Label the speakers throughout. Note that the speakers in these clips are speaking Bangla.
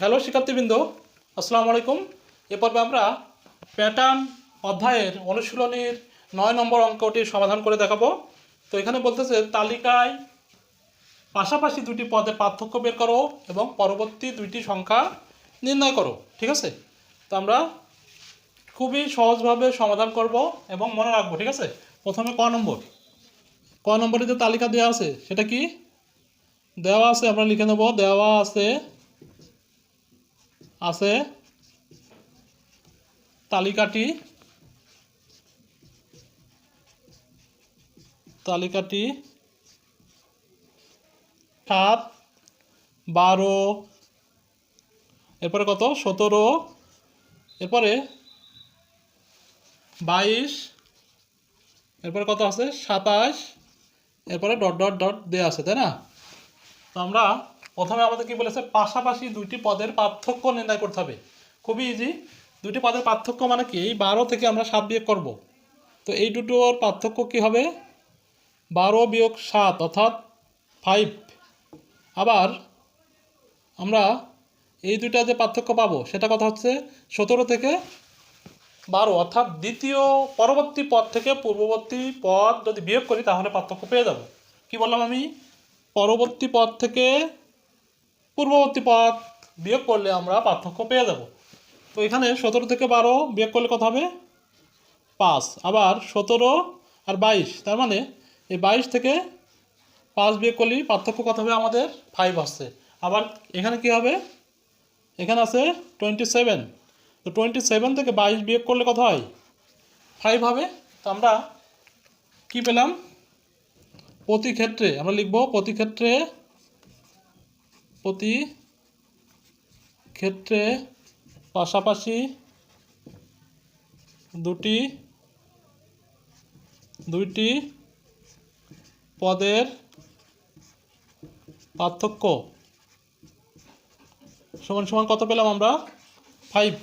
Speaker 1: হ্যালো শিক্ষার্থীবৃন্দ, আসসালামু আলাইকুম। এ পর্বে আমরা প্যাটার্ন অধ্যায়ের অনুশীলনীর নয় নম্বর অঙ্কটি সমাধান করে দেখাবো। তো এখানে বলতেছে, তালিকায় পাশাপাশি দুটি পদে পার্থক্য বের করো এবং পরবর্তী দুইটি সংখ্যা নির্ণয় করো, ঠিক আছে? তো আমরা খুবই সহজভাবে সমাধান করব এবং মনে রাখব, ঠিক আছে? প্রথমে ক নম্বর। ক নম্বরে যে তালিকা দেওয়া আছে, সেটা কি? দেওয়া আছে, আমরা লিখে নেব, দেওয়া আছে আছে। তালিকাটি। তালিকাটি। সাত, বারো, এরপরে কত? সতেরো, এরপরে বাইশ, এরপরে কত আছে? সাতাশ, এরপরে ডট ডট ডট দেওয়া আছে, তাই না? তো আমরা প্রথমে আমাদের কি বলেছে? পাশাপাশি দুইটি পদের পার্থক্য নির্ণয় করতে হবে। খুবই ইজি দুটি পদের পার্থক্য মানে কি? এই বারো থেকে আমরা সাত বিয়োগ করব। তো এই দুটোর পার্থক্য কি হবে? বারো বিয়োগ সাত, অর্থাৎ ফাইভ আবার আমরা এই দুইটা যে পার্থক্য পাবো, সেটা কথা হচ্ছে সতেরো থেকে বারো। অর্থাৎ দ্বিতীয় পরবর্তী পদ থেকে পূর্ববর্তী পদ যদি বিয়োগ করি, তাহলে পার্থক্য পেয়ে যাব। কি বললাম আমি? পরবর্তী পদ থেকে পূর্ববর্তী পদ বিয়োগ করলে আমরা পার্থক্য পেয়ে যাব। তো এখানে সতেরো থেকে বারো বিয়োগ করলে কত হবে? পাঁচ। আবার সতেরো আর বাইশ, তার মানে এই বাইশ থেকে পাঁচ বিয়োগ করলে পার্থক্য কত হবে? আমাদের ফাইভ আসছে। আবার এখানে কি হবে? এখানে আছে টোয়েন্টি সেভেন তো টোয়েন্টি সেভেন থেকে বাইশ বিয়োগ করলে কত হয়? ফাইভ হবে। তো আমরা কি পেলাম? প্রতি ক্ষেত্রে আমরা লিখব প্রতি ক্ষেত্রে প্রতি ক্ষেত্রে পাশাপাশি দুটি, দুইটি পদের পার্থক্য। সমান সমান কত পেলাম আমরা? ফাইভ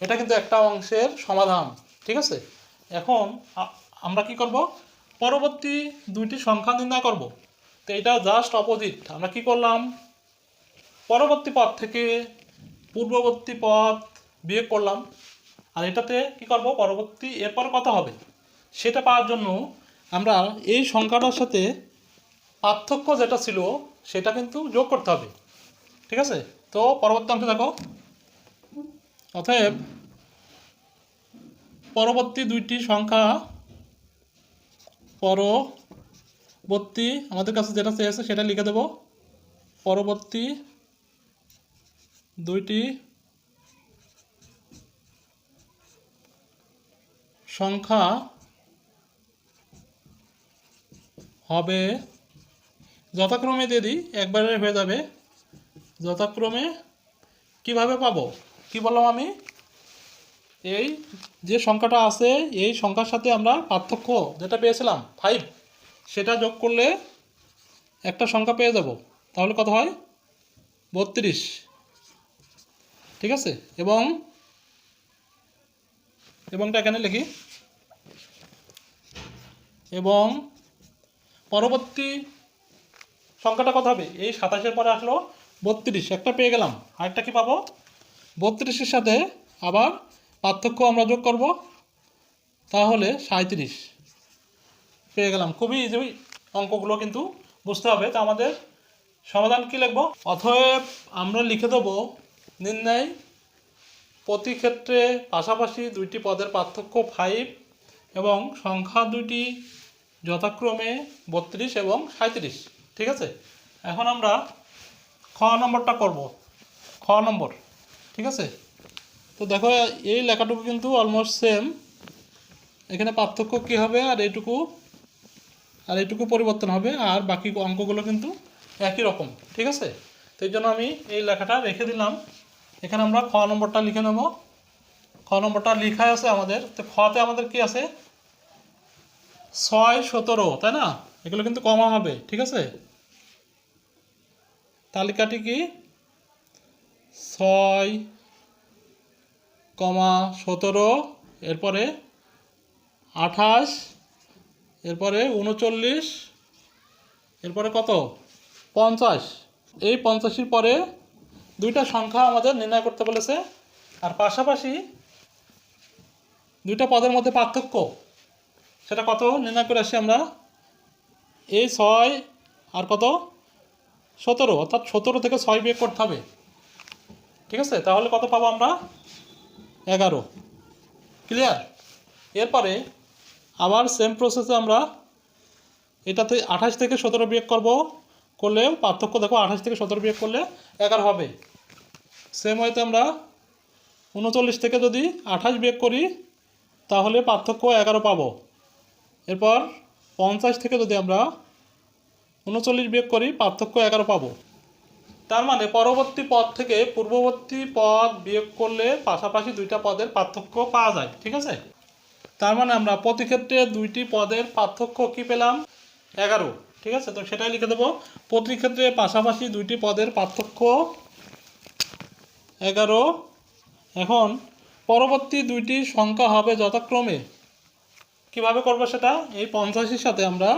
Speaker 1: এটা কিন্তু একটা অংশের সমাধান, ঠিক আছে? এখন আমরা কি করব? পরবর্তী দুইটি সংখ্যা নির্ণয় করব। তো এটা জাস্ট অপোজিট আমরা কি করলাম? পরবর্তী পদ থেকে পূর্ববর্তী পদ বিয়োগ করলাম। আর এটাতে কি করব? পরবর্তী এরপর কত হবে। সেটা পাওয়ার জন্য আমরা এই সংখ্যাটার সাথে পার্থক্য যেটা ছিল, সেটা কিন্তু যোগ করতে হবে। ঠিক আছে? তো পরবর্তী অংশে দেখো। অতএব পরবর্তী দুইটি সংখ্যা পরবর্তী, আমাদের কাছে যেটা চেয়েছে সেটা লিখে দেব। পরবর্তী দুইটি সংখ্যা হবে যথাক্রমে দিয়ে দিই, একবারে হয়ে যাবে। যথাক্রমে কীভাবে পাবো? কি বললাম আমি? এই যে সংখ্যাটা আছে, এই সংখ্যার সাথে আমরা পার্থক্য যেটা পেয়েছিলাম ফাইভ সেটা যোগ করলে একটা সংখ্যা পেয়ে যাব। তাহলে কত হয়? বত্রিশ। ঠিক আছে? এবং এবংটা এখানে লিখি। এবং পরবর্তী সংখ্যাটা কত হবে? এই সাতাশের পরে আসলো বত্রিশ, একটা পেয়ে গেলাম। আরেকটা কি পাবো? বত্রিশের সাথে আবার পার্থক্য আমরা যোগ করব। তাহলে সাঁত্রিশ পেয়ে গেলাম। খুবই ইজি অঙ্কগুলো কিন্তু বুঝতে হবে। তো আমাদের সমাধান কি লিখব? অতএব আমরা লিখে দেবো নির্ণয়। প্রতি ক্ষেত্রে পাশাপাশি দুইটি পদের পার্থক্য ফাইভ এবং সংখ্যা দুইটি যথাক্রমে বত্রিশ এবং সাঁত্রিশ ঠিক আছে? এখন আমরা খ নম্বরটা করব। খ নম্বর। ঠিক আছে? তো দেখো, এই লেখাটুকু কিন্তু অলমোস্ট সেম এখানে পার্থক্য কী হবে? আর এইটুকু আর এইটুকু পরিবর্তন হবে। আর বাকি অঙ্কগুলো কিন্তু একই রকম। ঠিক আছে? তো এই জন্য আমি এই লেখাটা রেখে দিলাম। এখানে আমরা খ নম্বরটা লিখে নেব। খ নম্বরটা লেখা আছে আমাদের। তো খতে আমাদের কি আছে? ছয় সতেরো, তাই না? এগুলো কিন্তু কমা হবে, ঠিক আছে? তালিকাটি কি? ছয়, কমা সতেরো, এরপরে আঠাশ, এরপরে উনচল্লিশ, এরপরে কত? পঞ্চাশ। এই পঞ্চাশের পরে দুইটা সংখ্যা আমাদের নির্ণয় করতে বলেছে। আর পাশাপাশি দুইটা পদের মধ্যে পার্থক্য, সেটা কত নির্ণয় করে আসি আমরা? এই ছয় আর কত? সতেরো, অর্থাৎ সতেরো থেকে ছয় বিয়োগ করতে হবে। ঠিক আছে? তাহলে কত পাবো আমরা? এগারো। ক্লিয়ার এরপরে আবার সেম প্রসেসে আমরা এটাতে আঠাশ থেকে সতেরো বিয়োগ করব। করলে পার্থক্য দেখো আঠাশ থেকে সতেরো বিয়োগ করলে এগারো হবে। সেম হয়তো আমরা উনচল্লিশ থেকে যদি আঠাশ বিয়োগ করি, তাহলে পার্থক্য এগারো পাবো। এরপর পঞ্চাশ থেকে যদি আমরা উনচল্লিশ বিয়োগ করি, পার্থক্য এগারো পাবো। তার মানে পরবর্তী পদ থেকে পূর্ববর্তী পদ বিয়োগ করলে পাশাপাশি দুইটা পদের পার্থক্য পাওয়া যায়, ঠিক আছে? তার মানে আমরা প্রতি ক্ষেত্রে দুইটি পদের পার্থক্য কি পেলাম? এগারো। ঠিক আছে? তো সেটাই লিখে দেবো। প্রতি ক্ষেত্রে পাশাপাশি দুইটি পদের পার্থক্য এগারো। এখন পরবর্তী দুইটি সংখ্যা হবে যথাক্রমে। কীভাবে করব সেটা? এই পঞ্চাশের সাথে আমরা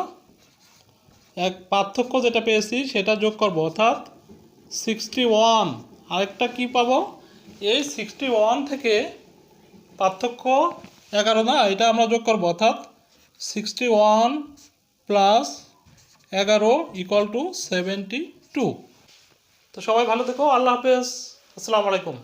Speaker 1: এক পার্থক্য যেটা পেয়েছি, সেটা যোগ করব। অর্থাৎ সিক্সটি ওয়ান আরেকটা কী পাবো? এই সিক্সটি ওয়ান থেকে পার্থক্য এগারো না, এটা আমরা যোগ করব। অর্থাৎ সিক্সটি ওয়ান প্লাস এগারো ইকুয়াল টু সেভেন্টি টু তো সবাই ভালো থেকো আল্লাহ হাফেজ আসসালামু আলাইকুম।